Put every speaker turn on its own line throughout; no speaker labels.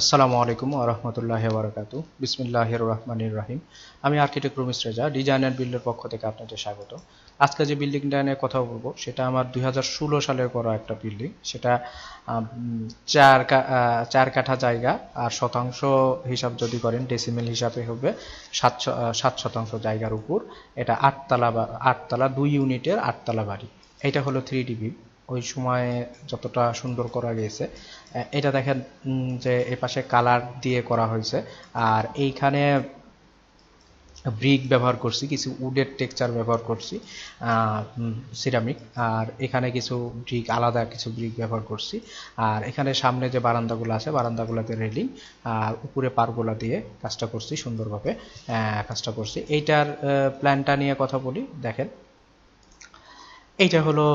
আসসালামু আলাইকুম রহমতুল্লাহ বারকাতু বিসমিল্লাহ রহমানির রাহিম। আমি architect Rumis Reza design and বিল্ডের পক্ষ থেকে আপনাদের স্বাগত। আজকে যে বিল্ডিংটা নিয়ে কথা বলব, সেটা আমার দুই সালে করা একটা বিল্ডিং সেটা চার চার কাঠা জায়গা, আর শতাংশ হিসাব যদি করেন ডেসিমেল হিসাবে হবে সাত সাত শতাংশ জায়গার উপর। এটা আটতলা বা, আটতলা, দুই ইউনিটের আটতলা বাড়ি। এটা হলো থ্রি ডিবি ওই সময়ে যতটা সুন্দর করা গেছে। এটা দেখেন যে এপাশে কালার দিয়ে করা হয়েছে। আর এইখানে ব্রিক ব্যবহার করছি, কিছু উডের টেক্সচার ব্যবহার করছি সিরামিক। আর এখানে কিছু ব্রিক, আলাদা কিছু ব্রিক ব্যবহার করছি। আর এখানে সামনে যে বারান্দাগুলো আছে, বারান্দাগুলোতে রেলিং, আর উপরে পারগুলা দিয়ে কাজটা করছি, সুন্দরভাবে কাজটা করছি। এইটার প্ল্যানটা নিয়ে কথা বলি, দেখেন। এইটা হলো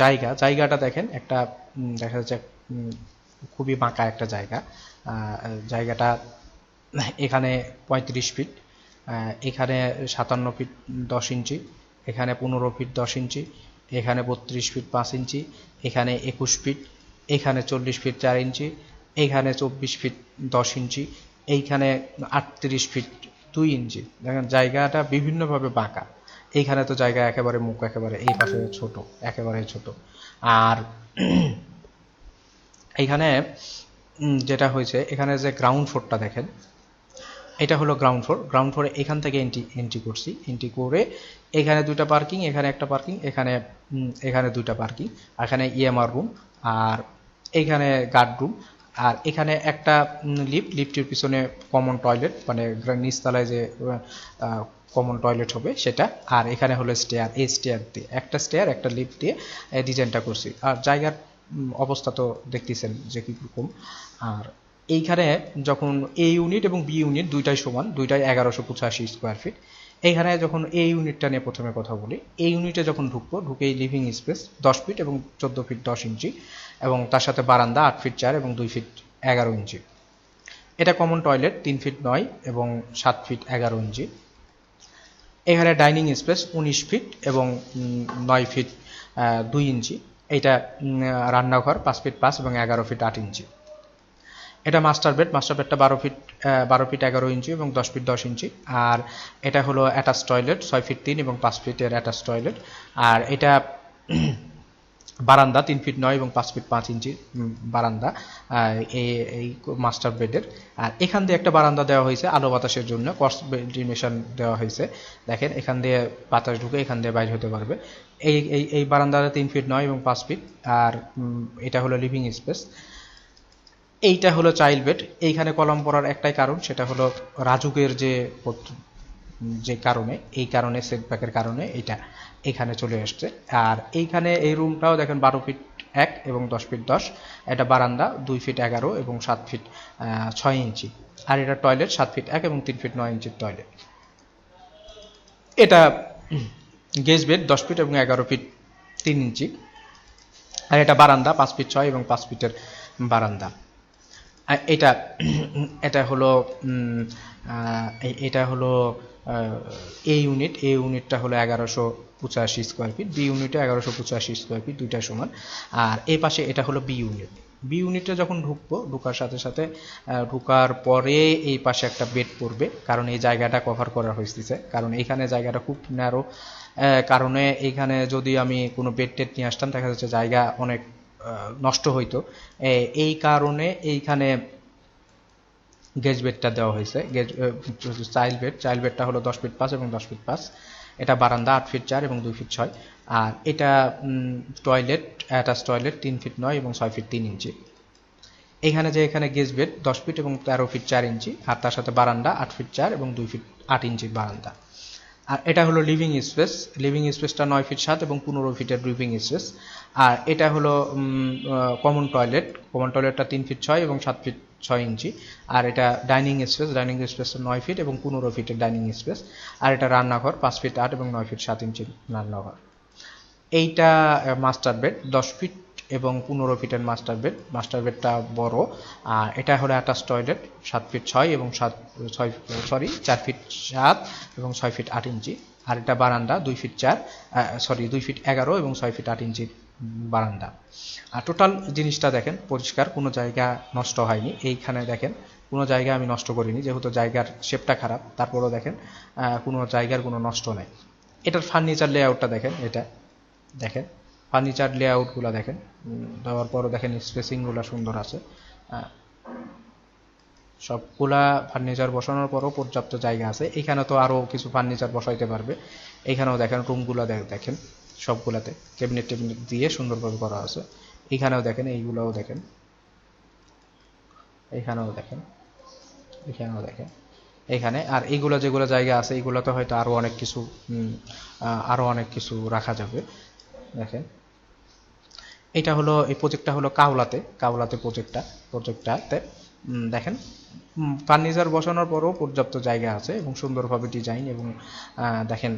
জায়গা। জায়গাটা দেখেন, একটা দেখা যাচ্ছে খুবই বাঁকা একটা জায়গা। জায়গাটা এখানে পঁয়ত্রিশ ফিট এখানে সাতান্ন ফিট দশ ইঞ্চি, এখানে পনেরো ফিট দশ ইঞ্চি, এখানে বত্রিশ ফিট পাঁচ ইঞ্চি, এখানে একুশ ফিট, এখানে চল্লিশ ফিট চার ইঞ্চি, এখানে চব্বিশ ফিট দশ ইঞ্চি, এইখানে আটত্রিশ ফিট দুই ইঞ্চি। দেখেন, জায়গাটা বিভিন্নভাবে বাঁকা। এইখানে তো জায়গা একেবারে মুখ, একেবারে এই পাশে ছোট, একেবারে ছোট। আর এইখানে যেটা হয়েছে, এখানে যে গ্রাউন্ড ফ্লোরটা দেখেন, এটা হলো গ্রাউন্ড ফ্লোর গ্রাউন্ড ফ্লোরে এখান থেকে এন্ট্রি এন্ট্রি করছি। এন্ট্রি করে এখানে দুইটা পার্কিং এখানে একটা পার্কিং এখানে এখানে দুইটা পার্কিং এখানে ইএমআর রুম আর এখানে গার্ড রুম আর এখানে একটা লিফট লিফটের পিছনে কমন টয়লেট মানে নিচতলায় যে কমন টয়লেট হবে সেটা। আর এখানে হলো স্টেয়ার এই স্টেয়ার দিয়ে, একটা স্টেয়ার একটা লিফট দিয়ে ডিজাইনটা করছি। আর জায়গার অবস্থা তো দেখতেছেন যে কীরকম আর এইখানে যখন এ ইউনিট এবং বি ইউনিট দুইটাই সমান, দুইটাই এগারোশো পঁচাশি স্কোয়ার ফিট এইখানে যখন এ ইউনিটটা নিয়ে প্রথমে কথা বলি এই ইউনিটে যখন ঢুকবো, ঢুকেই লিভিং স্পেস দশ ফিট এবং চোদ্দ ফিট দশ ইঞ্চি এবং তার সাথে বারান্দা আট ফিট চার এবং দুই ফিট এগারো ইঞ্চি। এটা কমন টয়লেট তিন ফিট নয় এবং সাত ফিট এগারো ইঞ্চি। এখানে ডাইনিং স্পেস উনিশ ফিট এবং নয় ফিট দুই ইঞ্চি। এটা রান্নাঘর, পাঁচ ফিট পাঁচ এবং এগারো ফিট আট ইঞ্চি। এটা মাস্টার বেড, মাস্টার বেডটা বারো ফিট বারো ফিট এগারো ইঞ্চি এবং দশ ফিট দশ ইঞ্চি। আর এটা হলো অ্যাটাচ টয়লেট, ছয় ফিট তিন এবং পাঁচ ফিটের অ্যাটাচ টয়লেট। আর এটা বারান্দা, তিন ফিট নয় এবং পাঁচ ফিট পাঁচ ইঞ্চি বারান্দা এই মাস্টার বেডের। আর এখান দিয়ে একটা বারান্দা দেওয়া হয়েছে আলো বাতাসের জন্য কস ভেন্টিলেশন দেওয়া হয়েছে। দেখেন, এখান দিয়ে বাতাস ঢুকে এখান দিয়ে বাইরে হতে পারবে। এই এই এই বারান্দাটা তিন ফিট নয় এবং পাঁচ ফিট, আর এটা হলো লিভিং স্পেস। এইটা হলো চাইল্ড বেড। এইখানে কলম পড়ার একটাই কারণ, সেটা হলো রাজুকের যে যে কারণে, এই কারণে সেটব্যাকের কারণে এটা। এখানে চলে আসছে আর এইখানে এই রুমটাও দেখেন বারো ফিট এক এবং দশ ফিট দশ। এটা বারান্দা, দুই ফিট এগারো এবং সাত ফিট ছয় ইঞ্চি। আর এটা টয়লেট সাত ফিট এক এবং তিন ফিট নয় ইঞ্চির টয়লেট এটা গেজ বেড, দশ ফিট এবং এগারো ফিট তিন ইঞ্চি। আর এটা বারান্দা, পাঁচ ফিট ছয় এবং পাঁচ ফিটের বারান্দা। এটা এটা হলো এটা হলো এ ইউনিট এ ইউনিটটা হলো এগারোশো পঁচাশি স্কোয়ার ফিট বি ইউনিটে এগারোশো পঁচাশি স্কোয়ার ফিট দুইটা সমান। আর এই পাশে এটা হলো বি ইউনিট বি ইউনিটে যখন ঢুকবো, ঢুকার সাথে সাথে ঢুকার পরে এই পাশে একটা বেড পড়বে, কারণ এই জায়গাটা কভার করা হয়েছে কারণ এখানে জায়গাটা খুব ন্যারো কারণে এইখানে যদি আমি কোনো বেড টেড নিয়ে আসতাম, দেখা যাচ্ছে জায়গা অনেক নষ্ট হইতো। এই কারণে এইখানে গেজ বেডটা দেওয়া হয়েছে। গেজ চাইল্ড বেড চাইল্ড বেডটা হলো দশ ফিট পাঁচ এবং দশ ফিট পাঁচ। এটা বারান্দা আট ফিট চার এবং দুই ফিট ছয়। আর এটা টয়লেট অ্যাটাচ টয়লেট তিন ফিট নয় এবং ছয় ফিট তিন ইঞ্চি। এখানে যে এখানে গেজ বেড দশ ফিট এবং তেরো ফিট চার ইঞ্চি, আর তার সাথে বারান্দা আট ফিট চার এবং দুই ফিট আট ইঞ্চি বারান্দা। আর এটা হলো লিভিং স্পেস লিভিং স্পেসটা নয় ফিট সাত এবং পনেরো ফিটের লিভিং স্পেস আর এটা হলো কমন টয়লেট কমন টয়লেটটা তিন ফিট ছয় এবং সাত ফিট ছয় ইঞ্চি। আর এটা ডাইনিং স্পেস ডাইনিং স্পেস নয় ফিট এবং পনেরো ফিটের ডাইনিং স্পেস। আর এটা রান্নাঘর, পাঁচ ফিট আট এবং নয় ফিট সাত ইঞ্চি রান্নাঘর। এইটা মাস্টার বেড, দশ ফিট এবং পনেরো ফিটের মাস্টার বেড। মাস্টার বেডটা বড়। আর এটা হলো অ্যাটাচ টয়লেট, সাত ফিট ছয় এবং সাত, ছয়, সরি, চার ফিট সাত এবং ছয় ফিট আট ইঞ্চি। আর এটা বারান্দা, দুই ফিট চার সরি, দুই ফিট এগারো এবং ছয় ফিট আট ইঞ্চির বারান্দা। আর টোটাল জিনিসটা দেখেন, পরিষ্কার, কোনো জায়গা নষ্ট হয়নি। এইখানে দেখেন, কোনো জায়গা আমি নষ্ট করিনি, যেহেতু জায়গার শেপটা খারাপ, তারপরেও দেখেন কোনো জায়গার কোনো নষ্ট নেই। এটার ফার্নিচার লেআউটটা দেখেন, এটা দেখেন ফার্নিচার লেআউটগুলো দেখেন দেওয়ার পরও দেখেন স্পেসিংগুলো সুন্দর আছে। সবগুলা ফার্নিচার বসানোর পরও পর্যাপ্ত জায়গা আছে। এখানে তো আরও কিছু ফার্নিচার বসাইতে পারবে। এইখানেও দেখেন রুমগুলো দেখেন। সবগুলাতে ক্যাবিনেট টেবিনেট দিয়ে সুন্দরভাবে করা আছে। এখানেও দেখেন এইগুলোও দেখেন। এইখানেও দেখেন এখানেও দেখেন। এখানে আর এইগুলো যেগুলো জায়গা আছে এইগুলোতে হয়তো আরও অনেক কিছু উম, আহ, আরও অনেক কিছু রাখা যাবে। দেখেন। এটা হলো এই প্রজেক্টটা হলো কাউলাতে কাউলাতে প্রজেক্টটা প্রজেক্টটাতে দেখেন ফার্নিচার বসানোর পরও পর্যাপ্ত জায়গা আছে এবং সুন্দরভাবে ডিজাইন এবং দেখেন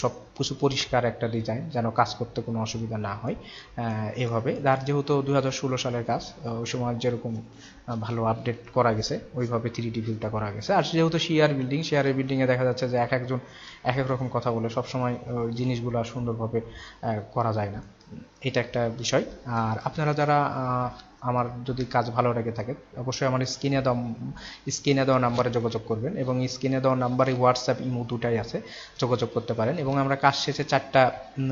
সব কিছু পরিষ্কার একটা ডিজাইন যেন কাজ করতে কোনো অসুবিধা না হয় এভাবে। আর যেহেতু দু হাজার ষোলো সালের কাজ ওই সময় যেরকম ভালো আপডেট করা গেছে, ওইভাবে থ্রি ডি ভিউটা করা গেছে। আর যেহেতু শেয়ার বিল্ডিং শেয়ারের বিল্ডিংয়ে দেখা যাচ্ছে যে এক একজন এক এক রকম কথা বলে সবসময় ওই জিনিসগুলো সুন্দরভাবে করা যায় না। এটা একটা বিষয়। আর আপনারা যারা আমার যদি কাজ ভালো লেগে থাকে, অবশ্যই আমার স্ক্রিনে দাও স্ক্রিনে দেওয়া নাম্বারে যোগাযোগ করবেন এবং স্ক্রিনে দেওয়া নাম্বারে হোয়াটসঅ্যাপ ইমো দুটাই আছে, যোগাযোগ করতে পারেন এবং আমরা কাজ শেষে চারটা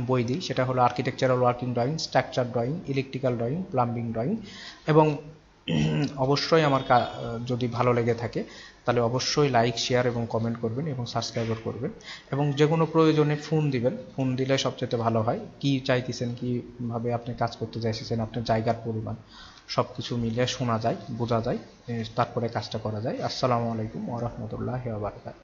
বই দিই, সেটা হলো architectural working drawing structure drawing electrical drawing plumbing drawing এবং অবশ্যই আমার যদি ভালো লেগে থাকে, তাহলে অবশ্যই লাইক শেয়ার এবং কমেন্ট করবেন এবং সাবস্ক্রাইবার করবেন। এবং যে কোনো প্রয়োজনে ফোন দিবেন। ফোন দিলে সবচেয়ে ভালো হয়। কি চাইতেছেন, কীভাবে আপনি কাজ করতে চাইছেন আপনার জায়গার পরিমাণ সব কিছু মিলে শোনা যায়, বোঝা যায় তারপরে কাজটা করা যায়। আসসালামু আলাইকুম ওরহমতুল্লাহ বারকাত